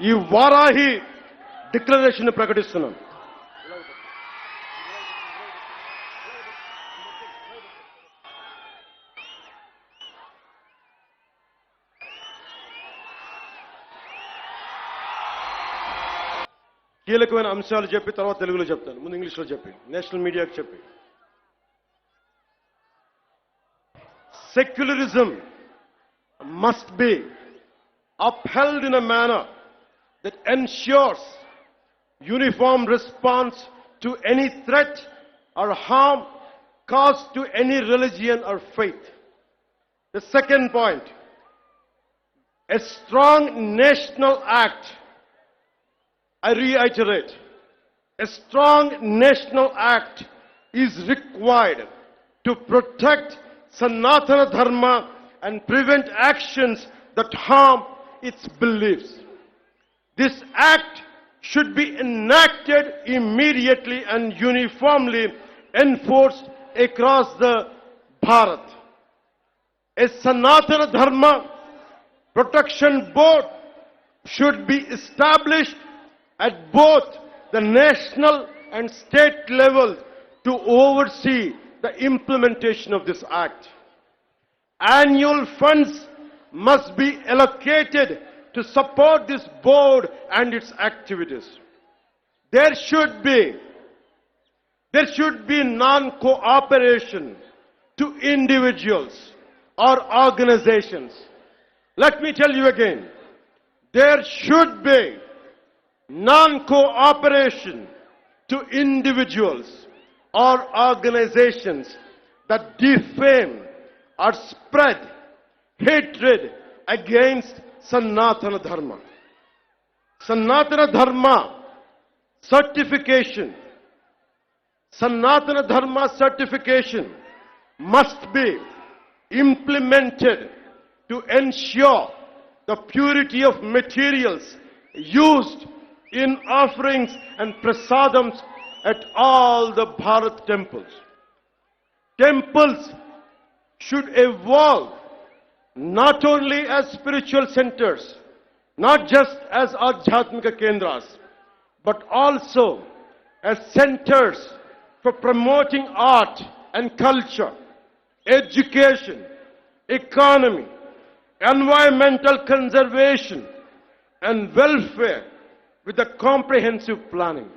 ఈ వారాహి డిక్లరేషన్ ప్రకటిస్తున్నాను కీలకమైన అంశాలు చెప్పి తర్వాత తెలుగులో చెప్తాను. ముందు ఇంగ్లీష్లో చెప్పి నేషనల్ మీడియాకి చెప్పి. Secularism must be upheld in a manner. That ensures uniform response to any threat or harm caused to any religion or faith. The second point, a strong national act, I reiterate, a strong national act is required to protect Sanatana Dharma and prevent actions that harm its beliefs. This act should be enacted immediately and uniformly enforced across the Bharat. A Sanatana Dharma Protection Board should be established at both the national and state levels to oversee the implementation of this act. Annual funds must be allocated to support this board and its activities. There should be there should be non-cooperation to individuals or organizations. Let me tell you again, there should be non-cooperation to individuals or organizations that defame or spread hatred against Sanatana Dharma. Sanatana Dharma certification, Sanatana Dharma certification must be implemented to ensure the purity of materials used in offerings and prasadams at all the Bharat temples. Temples should evolve not only as spiritual centers, not just as Adhyatmika Kendras, but also as centers for promoting art and culture, education, economy, environmental conservation, and welfare with a comprehensive planning.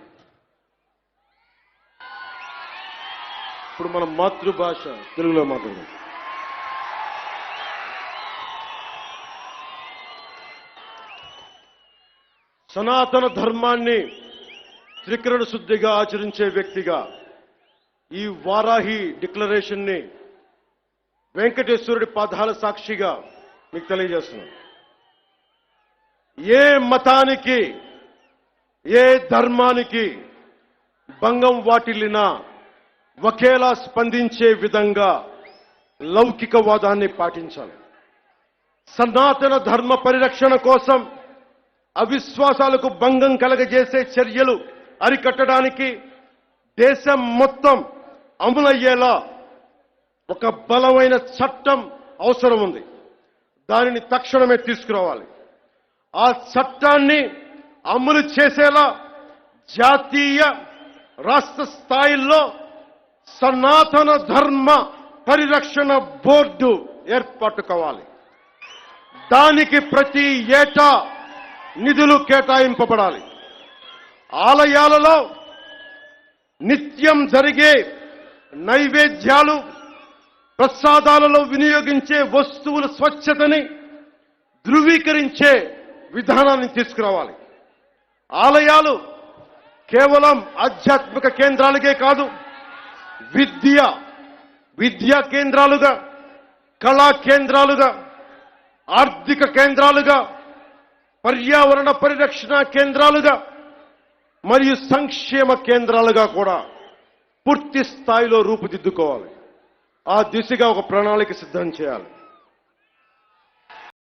ఇప్పుడు మన మాతృభాష తెలుగులో మాట్లాడదాం సనాతన ధర్మాన్ని త్రికరణ శుద్ధిగా ఆచరించే వ్యక్తిగా ఈ వారాహి డిక్లరేషన్ని వెంకటేశ్వరుడి పాదాల సాక్షిగా మీకు తెలియజేస్తున్నాను. ఏ మతానికి ఏ ధర్మానికి భంగం వాటిల్లినా ఒకేలా స్పందించే విధంగా లౌకికవాదాన్ని పాటించాలి. సనాతన ధర్మ పరిరక్షణ కోసం అవిశ్వాసాలకు భంగం కలగజేసే చర్యలు అరికట్టడానికి దేశం మొత్తం అమలయ్యేలా ఒక బలమైన చట్టం అవసరం ఉంది. దానిని తక్షణమే తీసుకురావాలి. ఆ చట్టాన్ని అమలు చేసేలా జాతీయ రాష్ట్ర స్థాయిల్లో సనాతన ధర్మ పరిరక్షణ బోర్డు ఏర్పాటు కావాలి. దానికి ప్రతి ఏటా నిధులు కేటాయింపబడాలి. ఆలయాలలో నిత్యం జరిగే నైవేద్యాలు ప్రసాదాలలో వినియోగించే వస్తువుల స్వచ్ఛతని ధృవీకరించే విధానాన్ని తీసుకురావాలి. ఆలయాలు కేవలం ఆధ్యాత్మిక కేంద్రాలుగే కాదు విద్య విద్యా కేంద్రాలుగా కళా కేంద్రాలుగా ఆర్థిక కేంద్రాలుగా పర్యావరణ పరిరక్షణ కేంద్రాలుగా మరియు సంక్షేమ కేంద్రాలుగా కూడా పూర్తి స్థాయిలో రూపుదిద్దుకోవాలి. ఆ దిశగా ఒక ప్రణాళిక సిద్ధం చేయాలి.